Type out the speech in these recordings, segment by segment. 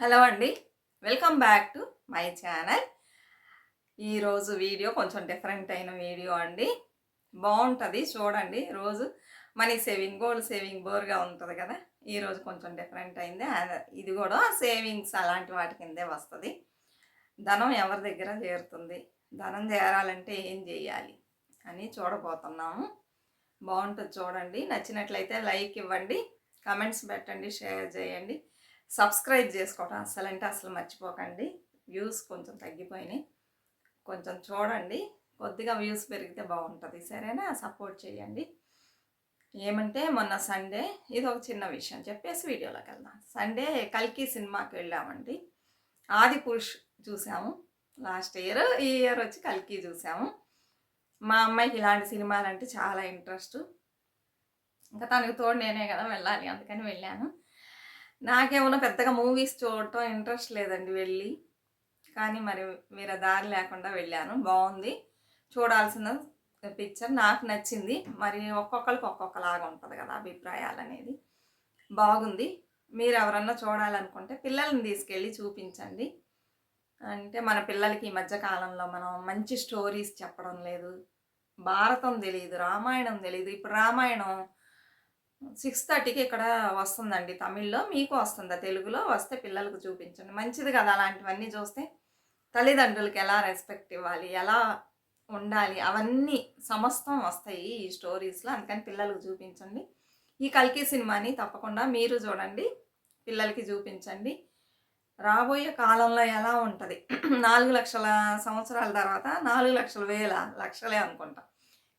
Hello అండి. Welcome back to my channel. ఈరోజు video కొంచెం డిఫరెంట్ అయిన వీడియో అండి. బాగుంటుంది చూడండి. రోజు మనీ సేవింగ్ గోల్డ్ సేవింగ్ బోర్గా ఉంటుంది కదా. ఈరోజు కొంచెం డిఫరెంట్ అయింది. ఇది కూడా సేవింగ్స్ అలాంటి వాటి కిందే వస్తుంది. ధనం ఎవరి దగ్గర చేరుతుంది? ధనం చేరాలంటే ఏం చేయాలి అని చూడబోతున్నాము. బాగుంటుంది చూడండి. నచ్చినట్లయితే లైక్ ఇవ్వండి. కమెంట్స్ పెట్టండి షేర్ చేయండి. సబ్స్క్రైబ్ చేసుకోవడం అసలు అంటే అసలు మర్చిపోకండి. వ్యూస్ కొంచెం తగ్గిపోయినాయి. కొంచెం చూడండి. కొద్దిగా వ్యూస్ పెరిగితే బాగుంటుంది. సరేనా? సపోర్ట్ చేయండి. ఏమంటే మొన్న సండే ఇది ఒక చిన్న విషయం చెప్పేసి వీడియోలోకి వెళ్దాం. సండే కల్కి సినిమాకి వెళ్ళామండి. ఆది పురుష్ చూసాము. లాస్ట్ ఇయర్ ఈ ఇయర్ వచ్చి కల్కి చూసాము. మా అమ్మాయికి ఇలాంటి సినిమాలు అంటే చాలా ఇంట్రెస్ట్. ఇంకా తనకు తోడు నేనే కదా వెళ్ళాలి. అందుకని వెళ్ళాను. నాకేమన్నా పెద్దగా మూవీస్ చూడటం ఇంట్రెస్ట్ లేదండి వెళ్ళి. కానీ మరి వేరే దారి లేకుండా వెళ్ళాను. బాగుంది. చూడాల్సిన పిక్చర్ నాకు నచ్చింది. మరి ఒక్కొక్కరికి ఒక్కొక్కలాగా ఉంటుంది కదా అభిప్రాయాలు అనేది. బాగుంది. మీరు ఎవరన్నా చూడాలనుకుంటే పిల్లల్ని తీసుకెళ్ళి చూపించండి. అంటే మన పిల్లలకి ఈ మధ్య కాలంలో మనం మంచి స్టోరీస్ చెప్పడం లేదు. భారతం తెలియదు రామాయణం తెలియదు. ఇప్పుడు రామాయణం సిక్స్ థర్టీకి ఇక్కడ వస్తుందండి తమిళ్ళో మీకు వస్తుందా? తెలుగులో వస్తే పిల్లలకు చూపించండి. మంచిది కదా అలాంటివన్నీ చూస్తే. తల్లిదండ్రులకి ఎలా రెస్పెక్ట్ ఇవ్వాలి? ఎలా ఉండాలి? అవన్నీ సమస్తం వస్తాయి ఈ స్టోరీస్లో. అందుకని పిల్లలకు చూపించండి. ఈ కల్కి సినిమాని తప్పకుండా మీరు చూడండి. పిల్లలకి చూపించండి. రాబోయే కాలంలో ఎలా ఉంటుంది? నాలుగు లక్షల సంవత్సరాల తర్వాత నాలుగు లక్షల వేల లక్షలే అనుకుంటా.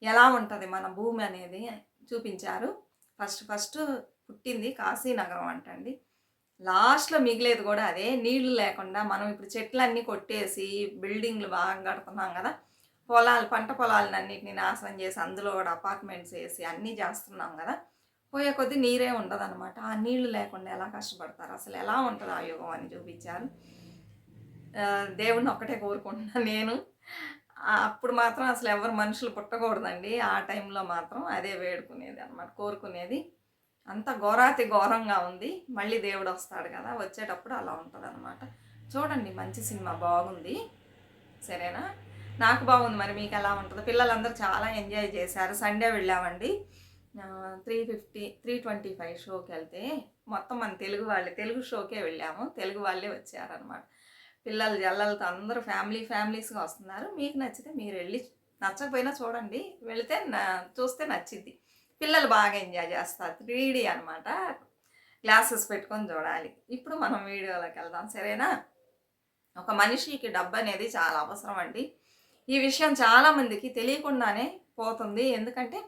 ఎలా ఉంటుంది? మన భూమి అనేది చూపించారు. ఫస్ట్ ఫస్ట్ పుట్టింది కాశీనగరం అంటండి. లాస్ట్లో మిగిలేదు కూడా అదే నీళ్ళు లేకుండా మనం ఇప్పుడు చెట్లన్నీ కొట్టేసి బిల్డింగ్లు బాగా కడుతున్నాం కదా పొలాలు పంట పొలాలన్నింటినీ నాశనం చేసి అందులో కూడా అపార్ట్మెంట్స్ వేసి అన్నీ చేస్తున్నాం కదా పోయే కొద్దీ నీరే ఉండదన్నమాట. ఆ నీళ్ళు లేకుండా ఎలా కష్టపడతారు? అసలు ఎలా ఉంటుంది ఆ యుగం అని చూపించారు. దేవుణ్ణి ఒక్కటే కోరుకుంటున్నా నేను. అప్పుడు మాత్రం అసలు ఎవరు మనుషులు పుట్టకూడదండి. ఆ టైంలో మాత్రం అదే వేడుకునేది అనమాట కోరుకునేది. అంత ఘోరాతి ఘోరంగా ఉంది. మళ్ళీ దేవుడు వస్తాడు కదా వచ్చేటప్పుడు అలా ఉంటుంది అనమాట చూడండి మంచి సినిమా బాగుంది. సరేనా? నాకు బాగుంది. మరి మీకు ఎలా ఉంటుందో. పిల్లలందరూ చాలా ఎంజాయ్ చేశారు. సండే వెళ్ళామండి. Three fifty three twenty five షోకి వెళ్తే మొత్తం మన తెలుగు వాళ్ళే తెలుగు షోకే వెళ్ళాము. తెలుగు వాళ్ళే వచ్చారనమాట పిల్లలు జల్లలతో అందరూ ఫ్యామిలీ ఫ్యామిలీస్గా వస్తున్నారు. మీకు నచ్చితే మీరు వెళ్ళి నచ్చకపోయినా చూడండి. వెళితే చూస్తే నచ్చిద్ది. పిల్లలు బాగా ఎంజాయ్ చేస్తారు. త్రీడీ అనమాట గ్లాసెస్ పెట్టుకొని చూడాలి. ఇప్పుడు మనం వీడియోలోకి వెళ్దాం. సరేనా? ఒక మనిషికి డబ్బు అనేది చాలా అవసరం అండి. ఈ విషయం చాలామందికి తెలియకుండానే పోతుంది. ఎందుకంటే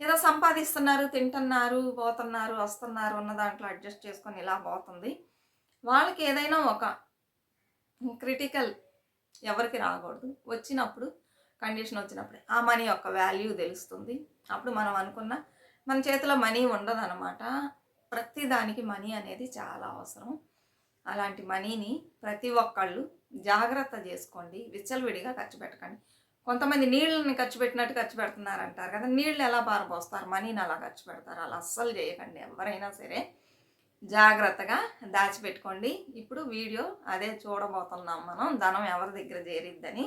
ఏదో సంపాదిస్తున్నారు తింటున్నారు పోతున్నారు వస్తున్నారు ఉన్న దాంట్లో అడ్జస్ట్ చేసుకొని ఇలా పోతుంది. వాళ్ళకి ఏదైనా ఒక క్రిటికల్ ఎవరికి రాకూడదు. వచ్చినప్పుడు కండిషన్ వచ్చినప్పుడు. ఆ మనీ యొక్క వాల్యూ తెలుస్తుంది. అప్పుడు మనం అనుకున్న మన చేతిలో మనీ ఉండదన్నమాట. ప్రతి దానికి మనీ అనేది చాలా అవసరం. అలాంటి మనీని ప్రతి ఒక్కళ్ళు జాగ్రత్త చేసుకోండి. విచ్చలవిడిగా ఖర్చు పెట్టకండి. కొంతమంది నీళ్ళని ఖర్చు పెట్టినట్టు ఖర్చు పెడుతున్నారు అంటారు కదా. నీళ్ళు ఎలా పారబోస్తారు? మనీని అలా ఖర్చు పెడతారు. అలా అస్సలు చేయకండి. ఎవరైనా సరే జాగ్రత్తగా దాచిపెట్టుకోండి. ఇప్పుడు వీడియో అదే చూడబోతున్నాం మనం. ధనం ఎవరి దగ్గర చేరిద్దని.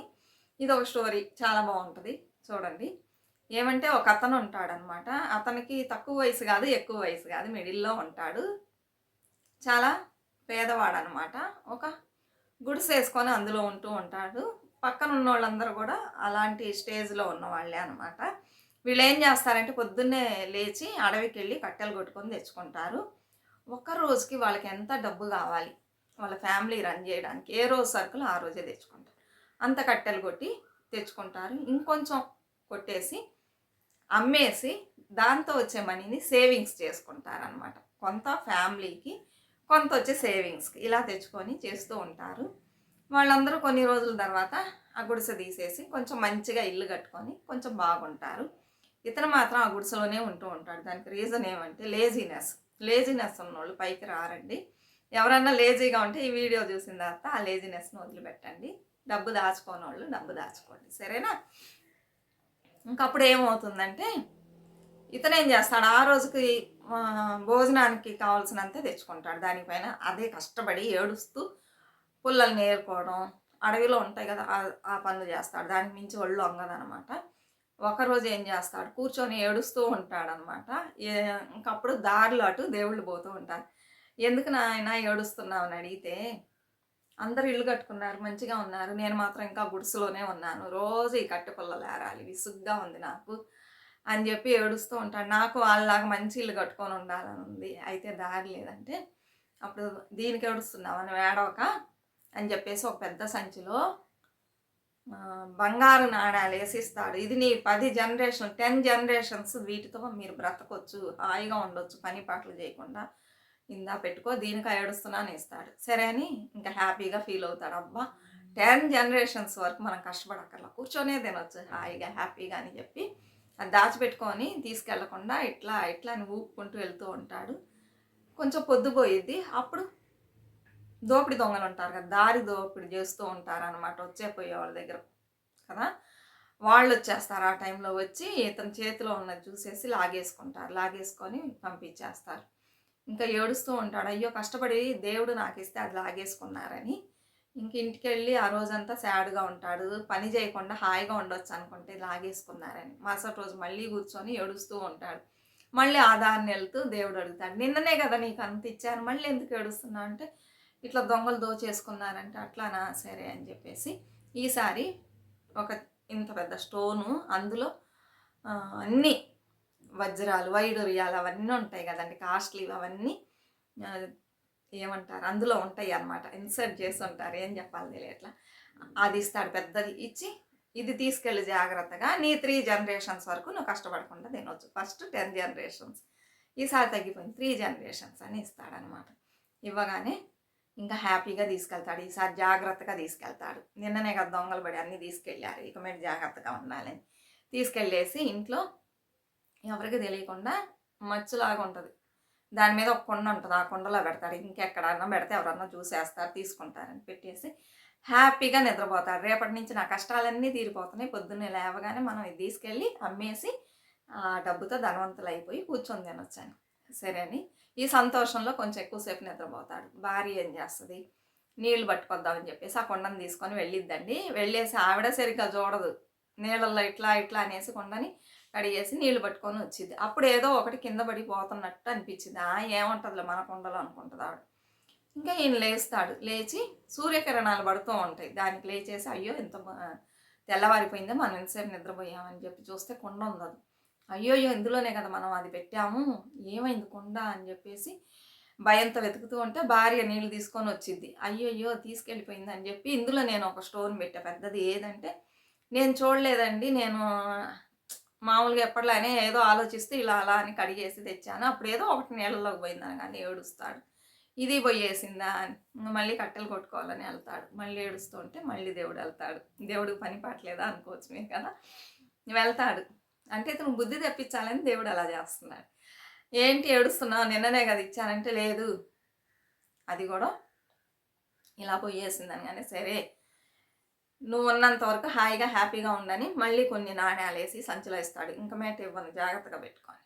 ఇది ఒక స్టోరీ. చాలా బాగుంటుంది. చూడండి. ఏమంటే ఒక అతను ఉంటాడనమాట అతనికి తక్కువ వయసు కాదు ఎక్కువ వయసు కాదు. మిడిల్లో ఉంటాడు. చాలా పేదవాడు అనమాట ఒక గుడిసె వేసుకొని అందులో ఉంటూ ఉంటాడు. పక్కన ఉన్న వాళ్ళందరూ కూడా అలాంటి స్టేజ్లో ఉన్న వాళ్ళే అనమాట వీళ్ళు ఏం చేస్తారంటే పొద్దున్నే లేచి అడవికి వెళ్ళి కట్టెలు కొట్టుకొని తెచ్చుకుంటారు. ఒక రోజుకి వాళ్ళకి ఎంత డబ్బు కావాలి? వాళ్ళ ఫ్యామిలీ రన్ చేయడానికి ఏ రోజు సరుకులు ఆ రోజే తెచ్చుకుంటారు. అంత కట్టెలు కొట్టి తెచ్చుకుంటారు. ఇంకొంచెం కొట్టేసి అమ్మేసి దాంతో వచ్చే మనీని సేవింగ్స్ చేసుకుంటారనమాట కొంత ఫ్యామిలీకి కొంత వచ్చే సేవింగ్స్కి ఇలా తెచ్చుకొని చేస్తూ ఉంటారు. వాళ్ళందరూ కొన్ని రోజుల తర్వాత ఆ గుడిసె తీసేసి కొంచెం మంచిగా ఇల్లు కట్టుకొని కొంచెం బాగుంటారు. ఇతను మాత్రం ఆ గుడిసెలోనే ఉంటూ ఉంటాడు. దానికి రీజన్ ఏమంటే లేజినెస్ లేజినెస్ ఉన్నోళ్ళు పైకి రారండి. ఎవరన్నా లేజీగా ఉంటే ఈ వీడియో చూసిన తర్వాత ఆ లేజినెస్ను వదిలిపెట్టండి. డబ్బు దాచుకోని వాళ్ళు డబ్బు దాచుకోండి. సరేనా? ఇంకప్పుడు ఏమవుతుందంటే ఇతనేం చేస్తాడు? ఆ రోజుకి భోజనానికి కావాల్సినంతే తెచ్చుకుంటాడు. దానిపైన అదే కష్టపడి ఏడుస్తూ పుల్లల్ని ఏరుకోవడం అడవిలో ఉంటాయి కదా ఆ- ఆ పనులు చేస్తాడు. దానికి మించి ఒళ్ళు వంగదనమాట ఒకరోజు ఏం చేస్తాడు? కూర్చొని ఏడుస్తూ ఉంటాడనమాట ఇంకప్పుడు దారిలో అటు దేవుళ్ళు పోతూ ఉంటారు. ఎందుకు నాయన ఏడుస్తున్నావు? అని అడిగితే అందరూ ఇల్లు కట్టుకున్నారు మంచిగా ఉన్నారు. నేను మాత్రం ఇంకా గుడిసెలోనే ఉన్నాను. రోజు ఈ కట్టెపుల్లలు ఏరాలి విసుగ్గా ఉంది నాకు అని చెప్పి ఏడుస్తూ ఉంటాడు. నాకు వాళ్ళలాగా మంచి ఇల్లు కట్టుకొని ఉండాలని ఉంది. అయితే దారి లేదంటే అప్పుడు దీనికి ఏడుస్తున్నావు? అని వేడవక అని చెప్పేసి ఒక పెద్ద సంచిలో బంగారు నాణాలు వేసిస్తాడు. ఇది నీ పది జనరేషన్ టెన్ జనరేషన్స్ వీటితో మీరు బ్రతకొచ్చు హాయిగా ఉండొచ్చు పని పాటలు చేయకుండా. ఇందా పెట్టుకో దీనికి ఏడుస్తున్నాను ఇస్తాడు. సరే అని ఇంకా హ్యాపీగా ఫీల్ అవుతాడు. అబ్బా టెన్ జనరేషన్స్ వరకు మనం కష్టపడక్కర్లా. కూర్చొనే తినొచ్చు హాయిగా హ్యాపీగా అని చెప్పి. అది దాచిపెట్టుకొని తీసుకెళ్ళకుండా ఇట్లా ఇట్లా అని ఊపుకుంటూ వెళ్తూ ఉంటాడు. కొంచెం పొద్దుపోయిద్ది అప్పుడు దోపిడి దొంగలు ఉంటారు కదా దారి దోపిడి చేస్తూ ఉంటారు అనమాట వచ్చే పోయే వాళ్ళ దగ్గర కదా. వాళ్ళు వచ్చేస్తారు ఆ టైంలో వచ్చి ఇతని చేతిలో ఉన్నది చూసేసి లాగేసుకుంటారు లాగేసుకొని పంపించేస్తారు. ఇంకా ఏడుస్తూ ఉంటాడు అయ్యో కష్టపడి దేవుడు నాకు ఇస్తే అది లాగేసుకున్నారని. ఇంక ఇంటికి వెళ్ళి ఆ రోజంతా సాడ్గా ఉంటాడు పని చేయకుండా హాయిగా ఉండొచ్చు అనుకుంటే లాగేసుకున్నారని. మరుసటి రోజు మళ్ళీ కూర్చొని ఏడుస్తూ ఉంటాడు. మళ్ళీ ఆ వెళ్తూ దేవుడు అడుగుతాడు నిన్ననే కదా నీకు అంత ఇచ్చాను మళ్ళీ ఎందుకు ఏడుస్తున్నావు? అంటే ఇట్లా దొంగలు దోచేసుకున్నారంటే అట్లానా? సరే అని చెప్పేసి ఈసారి ఒక ఇంత పెద్ద స్టోను అందులో అన్ని అన్నీ వజ్రాలు వైడూర్యాలు అవన్నీ ఉంటాయి కదండి కాస్ట్లీ అవన్నీ ఏమంటారు అందులో ఉంటాయి అన్నమాట. ఇన్సర్ట్ చేసి ఉంటారు ఏం చెప్పాలి తెలియట్లా అది ఇస్తాడు పెద్దది ఇచ్చి ఇది తీసుకెళ్ళి జాగ్రత్తగా నీ త్రీ జనరేషన్స్ వరకు నువ్వు కష్టపడకుండా తినవచ్చు ఫస్ట్ టెన్ జనరేషన్స్. ఈసారి తగ్గిపోయింది. త్రీ జనరేషన్స్ అని ఇస్తాడనమాట ఇవ్వగానే ఇంకా హ్యాపీగా తీసుకెళ్తాడు ఈసారి జాగ్రత్తగా తీసుకెళ్తాడు. నిన్ననే కదా దొంగలు పడి అన్నీ తీసుకెళ్ళారు ఇక మీరు జాగ్రత్తగా ఉండాలని తీసుకెళ్ళేసి ఇంట్లో ఎవరికి తెలియకుండా మచ్చులాగా ఉంటుంది. దాని మీద ఒక కొండ ఉంటుంది ఆ కొండలో పెడతాడు. ఇంకెక్కడన్నా పెడితే ఎవరన్నా చూసేస్తారు తీసుకుంటారని పెట్టేసి హ్యాపీగా నిద్రపోతాడు. రేపటి నుంచి నా కష్టాలన్నీ తీరిపోతున్నాయి. పొద్దున్నే లేవగానే మనం ఇది తీసుకెళ్ళి అమ్మేసి ఆ డబ్బుతో ధనవంతులు అయిపోయి కూర్చొని తినొచ్చాను. సరే అని ఈ సంతోషంలో కొంచెం ఎక్కువసేపు నిద్రపోతాడు. భార్య ఏం చేస్తుంది? నీళ్ళు పట్టుకొద్దామని చెప్పేసి ఆ కొండను తీసుకొని వెళ్ళిద్దండి. వెళ్ళేసి ఆవిడ సరిగ్గా చూడదు. నీళ్ళల్లో ఇట్లా ఇట్లా అనేసి కొండని కడిగేసి నీళ్ళు పట్టుకొని వచ్చింది. అప్పుడు ఏదో ఒకటి కింద పడిపోతున్నట్టు అనిపించింది. ఆ ఏముంటుందిలే మన కొండలో అనుకుంటుంది ఆవిడ. ఇంకా ఈయన లేస్తాడు. లేచి సూర్యకిరణాలు పడుతూ ఉంటాయి. దానికి లేచేసి అయ్యో ఎంత తెల్లవారిపోయిందే తెల్లవారిపోయిందో. మనం ఎంతసేపు నిద్రపోయామని చెప్పి చూస్తే కొండ ఉంది అయ్యోయ్యో ఇందులోనే కదా మనం అది పెట్టాము. ఏమైంది కొండ అని చెప్పేసి భయంతో వెతుకుతూ ఉంటే భార్య నీళ్ళు తీసుకొని వచ్చింది. అయ్యయ్యో తీసుకెళ్ళిపోయింది అని చెప్పి ఇందులో నేను ఒక స్టోన్ పెట్టా. పెద్దది ఏదంటే నేను చూడలేదండి. నేను మామూలుగా ఎప్పట్లానే ఏదో ఆలోచిస్తే ఇలా అలా అని కడిగేసి తెచ్చాను. అప్పుడు ఏదో ఒకటి నీళ్ళలోకి పోయిందని కానీ ఏడుస్తాడు. ఇది పోయేసిందా అని. మళ్ళీ కట్టెలు కొట్టుకోవాలని వెళ్తాడు. మళ్ళీ ఏడుస్తూ ఉంటే మళ్ళీ దేవుడు వెళ్తాడు. దేవుడికి పని పాటలేదా అనుకోవచ్చు మీరు కదా. వెళ్తాడు. అంటే ఇతను బుద్ధి తెప్పించాలని దేవుడు అలా చేస్తున్నాడు. ఏంటి ఏడుస్తున్నావు? నిన్ననే కదా ఇచ్చానంటే లేదు. అది కూడా ఇలా పోయేసిందని కానీ సరే. నువ్వు ఉన్నంత వరకు హాయిగా హ్యాపీగా ఉండని మళ్ళీ కొన్ని నాణ్యాలు వేసి సంచిలో ఇస్తాడు ఇంకా మేట ఇవ్వను జాగ్రత్తగా పెట్టుకొని.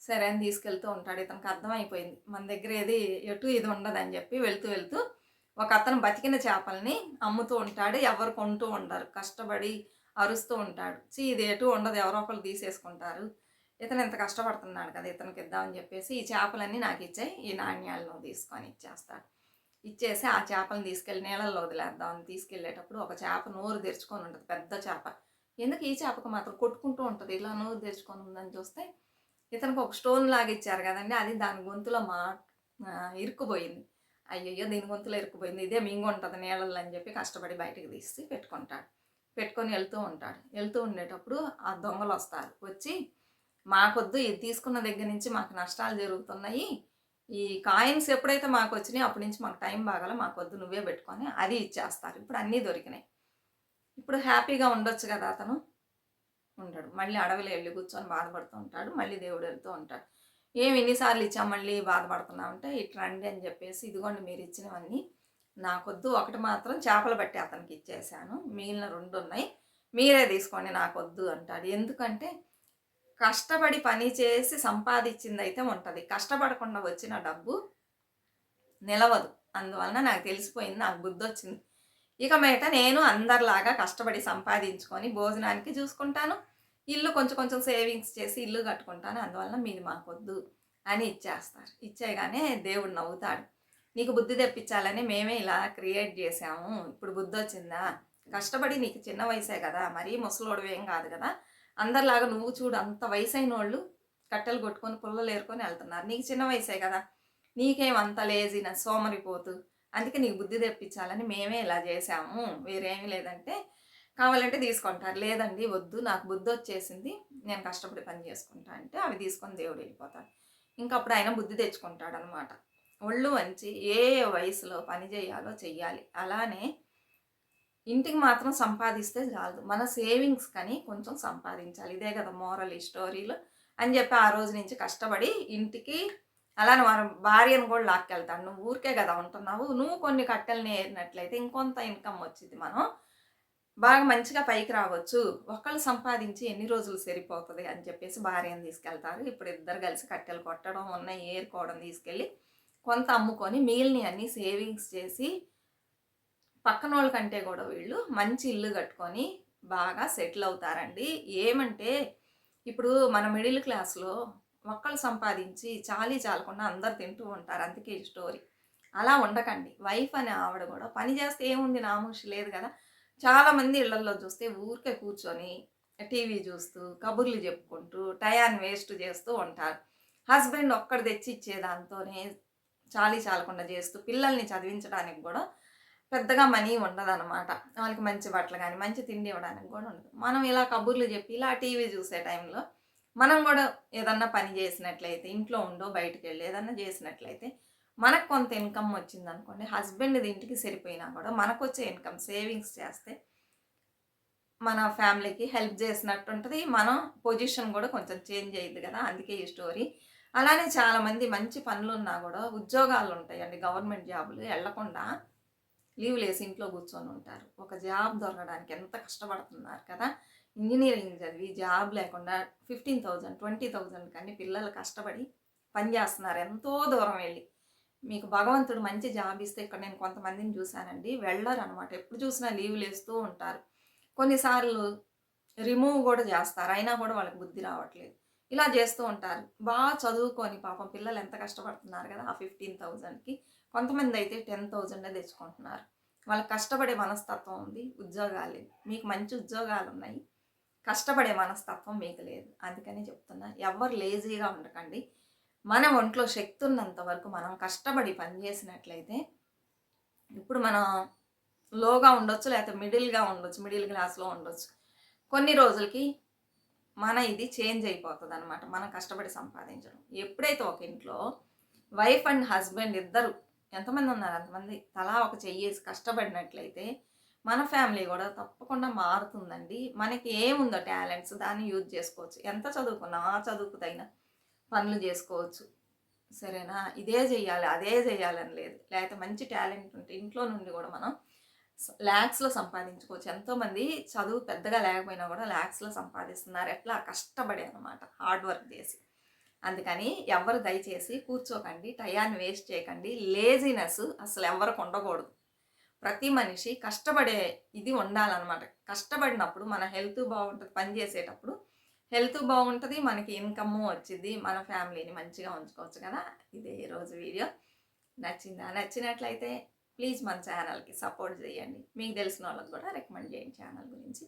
సరే అని తీసుకెళ్తూ ఉంటాడు. ఇతనికి అర్థమైపోయింది. మన దగ్గర ఏది ఎటు ఇది ఉండదని చెప్పి వెళ్తూ వెళ్తూ ఒక అతను బతికిన చేపల్ని అమ్ముతూ ఉంటాడు. ఎవరు కొంటూ ఉండరు. కష్టపడి అరుస్తూ ఉంటాడు. చీ ఇది ఎటు ఉండదు ఎవరో ఒకరు తీసేసుకుంటారు. ఇతను ఎంత కష్టపడుతున్నాడు కదా ఇతనికి ఇద్దామని చెప్పేసి ఈ చేపలన్నీ నాకు ఇచ్చాయి ఈ నాణ్యాలను తీసుకొని ఇచ్చేస్తాడు. ఇచ్చేసి ఆ చేపలను తీసుకెళ్ళి నీళ్ళల్లో వదిలేద్దామని తీసుకెళ్ళేటప్పుడు ఒక చేప నోరు తెరుచుకొని ఉంటుంది పెద్ద చేప. ఎందుకు ఈ చేపకు మాత్రం కొట్టుకుంటూ ఉంటుంది ఇలా నోరు తెరుచుకొని ఉందని చూస్తే ఇతనికి ఒక స్టోన్ లాగా ఇచ్చారు కదండి అది దాని గొంతులో మా ఇరుక్కుపోయింది. అయ్యయ్యో దీని గొంతులో ఇరుక్కుపోయింది ఇదే మింగు ఉంటుంది నీళ్ళల్లో అని చెప్పి కష్టపడి బయటకు తీసి పెట్టుకుంటాడు. పెట్టుకొని వెళ్తూ ఉంటాడు. వెళ్తూ ఉండేటప్పుడు ఆ దొంగలు వస్తారు. వచ్చి మాకొద్దు ఇది తీసుకున్న దగ్గర నుంచి మాకు నష్టాలు జరుగుతున్నాయి. ఈ కాయిన్స్ ఎప్పుడైతే మాకు వచ్చినాయి అప్పటి నుంచి మాకు టైం బాగాల మాకొద్దు నువ్వే పెట్టుకొని అది ఇచ్చేస్తారు. ఇప్పుడు అన్నీ దొరికినాయి. ఇప్పుడు హ్యాపీగా ఉండొచ్చు కదా అతను. ఉండడు. మళ్ళీ అడవిలో వెళ్ళి కూర్చొని బాధపడుతూ ఉంటాడు. మళ్ళీ దేవుడు వెళ్తూ ఉంటాడు. ఏమి ఎన్నిసార్లు ఇచ్చాం మళ్ళీ బాధపడుతున్నామంటే ఇట్లా రండి అని చెప్పేసి ఇదిగోండి మీరు ఇచ్చినవన్నీ నాకొద్దు. ఒకటి మాత్రం చేపలు బట్టి అతనికి ఇచ్చేసాను. మిగిలిన రెండు ఉన్నాయి మీరే తీసుకోండి నాకొద్దు అంటాడు. ఎందుకంటే కష్టపడి పని చేసి సంపాదించింది అయితే ఉంటుంది. కష్టపడకుండా వచ్చిన డబ్బు నిలవదు. అందువలన నాకు తెలిసిపోయింది నాకు బుద్ధి వచ్చింది ఇక మీట నేను అందరిలాగా కష్టపడి సంపాదించుకొని భోజనానికి చూసుకుంటాను. ఇల్లు కొంచెం కొంచెం సేవింగ్స్ చేసి ఇల్లు కట్టుకుంటాను. అందువలన మీది మాకొద్దు అని ఇచ్చేస్తారు. ఇచ్చేయగానే దేవుడు నవ్వుతాడు. నీకు బుద్ధి తెప్పించాలని మేమే ఇలా క్రియేట్ చేసాము ఇప్పుడు బుద్ధి వచ్చిందా? కష్టపడి నీకు చిన్న వయసే కదా మరీ ముసలోడు ఏం కాదు కదా. అందరిలాగా నువ్వు చూడు అంత వయసైన వాళ్ళు కట్టెలు కొట్టుకొని పుల్లలు ఏరుకొని వెళ్తున్నారు. నీకు చిన్న వయసే కదా. నీకేం అంత లేజిన సోమరిపోతు. అందుకే నీకు బుద్ధి తెప్పించాలని మేమే ఇలా చేసాము వేరేమీ లేదంటే కావాలంటే తీసుకుంటారు. లేదండి వద్దు నాకు బుద్ధి వచ్చేసింది. నేను కష్టపడి పని చేసుకుంటా అంటే అవి తీసుకొని దేవుడు వెళ్ళిపోతాడు. ఇంకప్పుడు ఆయన బుద్ధి తెచ్చుకుంటాడు అనమాట ఒళ్ళు వంచి ఏ వయసులో పని చేయాలో చెయ్యాలి. అలానే ఇంటికి మాత్రం సంపాదిస్తే చాలదు. మన సేవింగ్స్ కానీ కొంచెం సంపాదించాలి. ఇదే కదా మోరల్ ఈ స్టోరీలు. అని చెప్పి ఆ రోజు నుంచి కష్టపడి ఇంటికి అలానే మన భార్యను కూడా లాక్కెళ్తాడు నువ్వు ఊరికే కదా ఉంటున్నావు. నువ్వు కొన్ని కట్టెలు ఏరినట్లయితే ఇంకొంత ఇన్కమ్ వచ్చింది మనం. బాగా మంచిగా పైకి రావచ్చు. ఒకళ్ళు సంపాదించి ఎన్ని రోజులు సరిపోతుంది? అని చెప్పేసి భార్యను తీసుకెళ్తారు. ఇప్పుడు ఇద్దరు కలిసి కట్టెలు కొట్టడం ఉన్నాయి ఏరుకోవడం తీసుకెళ్ళి కొంత అమ్ముకొని మిగిలిన అన్ని సేవింగ్స్ చేసి పక్కన వాళ్ళ కంటే కూడా వీళ్ళు మంచి ఇల్లు కట్టుకొని బాగా సెటిల్ అవుతారండి. ఏమంటే ఇప్పుడు మన మిడిల్ క్లాస్లో ఒక్కళ్ళు సంపాదించి చాలీ చాలకుండా అందరు తింటూ ఉంటారు. అందుకే ఈ స్టోరీ. అలా ఉండకండి. వైఫ్ అనే ఆవిడ కూడా పని చేస్తే ఏముంది నామూషి లేదు కదా. చాలామంది ఇళ్ళలో చూస్తే ఊరికే కూర్చొని టీవీ చూస్తూ కబుర్లు చెప్పుకుంటూ టయాన్ని వేస్ట్ చేస్తూ ఉంటారు. హస్బెండ్ ఒక్కడు తెచ్చి ఇచ్చేదాంతోనే చాలీ చాలకుండా చేస్తూ పిల్లల్ని చదివించడానికి కూడా పెద్దగా మనీ ఉండదన్నమాట. వాళ్ళకి మంచి బట్టలు కానీ మంచి తిండి ఇవ్వడానికి కూడా ఉండదు. మనం ఇలా కబుర్లు చెప్పి ఇలా టీవీ చూసే టైంలో మనం కూడా ఏదన్నా పని చేసినట్లయితే ఇంట్లో ఉండో బయటకు వెళ్ళి ఏదన్నా చేసినట్లయితే మనకు కొంత ఇన్కమ్ వచ్చింది అనుకోండి హస్బెండ్ ఇంటికి సరిపోయినా కూడా మనకు వచ్చే ఇన్కమ్ సేవింగ్స్ చేస్తే మన ఫ్యామిలీకి హెల్ప్ చేసినట్టు ఉంటుంది మనం పొజిషన్ కూడా కొంచెం చేంజ్ అయ్యింది కదా అందుకే ఈ స్టోరీ. అలానే చాలామంది మంచి పనులు ఉన్నా కూడా ఉద్యోగాలు ఉంటాయండి గవర్నమెంట్ జాబులు వెళ్ళకుండా లీవ్ లేసి ఇంట్లో కూర్చొని ఉంటారు. ఒక జాబ్ దొరకడానికి ఎంత కష్టపడుతున్నారు కదా? ఇంజనీరింగ్ చదివి జాబ్ లేకుండా ఫిఫ్టీన్ థౌజండ్ ట్వంటీ థౌజండ్ కానీ పిల్లలు కష్టపడి పని చేస్తున్నారు. ఎంతో దూరం వెళ్ళి. మీకు భగవంతుడు మంచి జాబ్ ఇస్తే ఇక్కడ నేను కొంతమందిని చూశానండి. వెళ్ళరు అనమాట ఎప్పుడు చూసినా లీవ్ లేస్తూ ఉంటారు. కొన్నిసార్లు రిమూవ్ కూడా చేస్తారు. అయినా కూడా వాళ్ళకి బుద్ధి రావట్లేదు. ఇలా చేస్తూ ఉంటారు. బాగా చదువుకొని పాపం పిల్లలు ఎంత కష్టపడుతున్నారు కదా ఆ ఫిఫ్టీన్ థౌజండ్కి కొంతమంది అయితే టెన్ థౌజండే తెచ్చుకుంటున్నారు. వాళ్ళకి కష్టపడే మనస్తత్వం ఉంది ఉద్యోగాలు లేదు మీకు మంచి ఉద్యోగాలు ఉన్నాయి. కష్టపడే మనస్తత్వం మీకు లేదు. అందుకని చెప్తున్నా ఎవరు లేజీగా ఉండకండి. మన ఒంట్లో శక్తి ఉన్నంత వరకు మనం కష్టపడి పని చేసినట్లయితే ఇప్పుడు మనం లోగా ఉండొచ్చు లేకపోతే మిడిల్గా ఉండొచ్చు మిడిల్ క్లాస్లో ఉండొచ్చు. కొన్ని రోజులకి మన ఇది చేంజ్ అయిపోతుంది అనమాట మనం కష్టపడి సంపాదించడం. ఎప్పుడైతే ఒక ఇంట్లో వైఫ్ అండ్ హస్బెండ్ ఇద్దరు ఎంతమంది ఉన్నారు అంతమంది? తలా ఒక చెయ్యేసి కష్టపడినట్లయితే మన ఫ్యామిలీ కూడా తప్పకుండా మారుతుందండి. మనకి ఏముందో టాలెంట్స్ దాన్ని యూజ్ చేసుకోవచ్చు. ఎంత చదువుకున్నా ఆ చదువుకు తగిన పనులు చేసుకోవచ్చు. సరేనా? ఇదే చెయ్యాలి అదే చెయ్యాలని లేదు. లేకపోతే మంచి టాలెంట్ ఉంటే ఇంట్లో నుండి కూడా మనం ల్యాక్స్లో సంపాదించుకోవచ్చు. ఎంతోమంది చదువు పెద్దగా లేకపోయినా కూడా ల్యాక్స్లో సంపాదిస్తున్నారు. ఎట్లా? కష్టపడే అనమాట హార్డ్ వర్క్ చేసి. అందుకని ఎవరు దయచేసి కూర్చోకండి. టయాన్ని వేస్ట్ చేయకండి. లేజినెస్ అసలు ఎవరికి ఉండకూడదు. ప్రతి మనిషి కష్టపడే ఇది ఉండాలన్నమాట. కష్టపడినప్పుడు మన హెల్త్ బాగుంటుంది. పని చేసేటప్పుడు హెల్త్ బాగుంటుంది. మనకి ఇన్కమ్ వచ్చింది. మన ఫ్యామిలీని మంచిగా ఉంచుకోవచ్చు కదా. ఇదే ఈరోజు వీడియో నచ్చిందా? నచ్చినట్లయితే ప్లీజ్ మన ఛానల్కి సపోర్ట్ చేయండి. మీకు తెలిసిన వాళ్ళకి కూడా రికమెండ్ చేయండి ఛానల్ గురించి.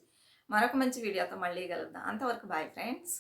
మరొక మంచి వీడియోతో మళ్ళీ కలుద్దాం. అంతవరకు బాయ్ ఫ్రెండ్స్.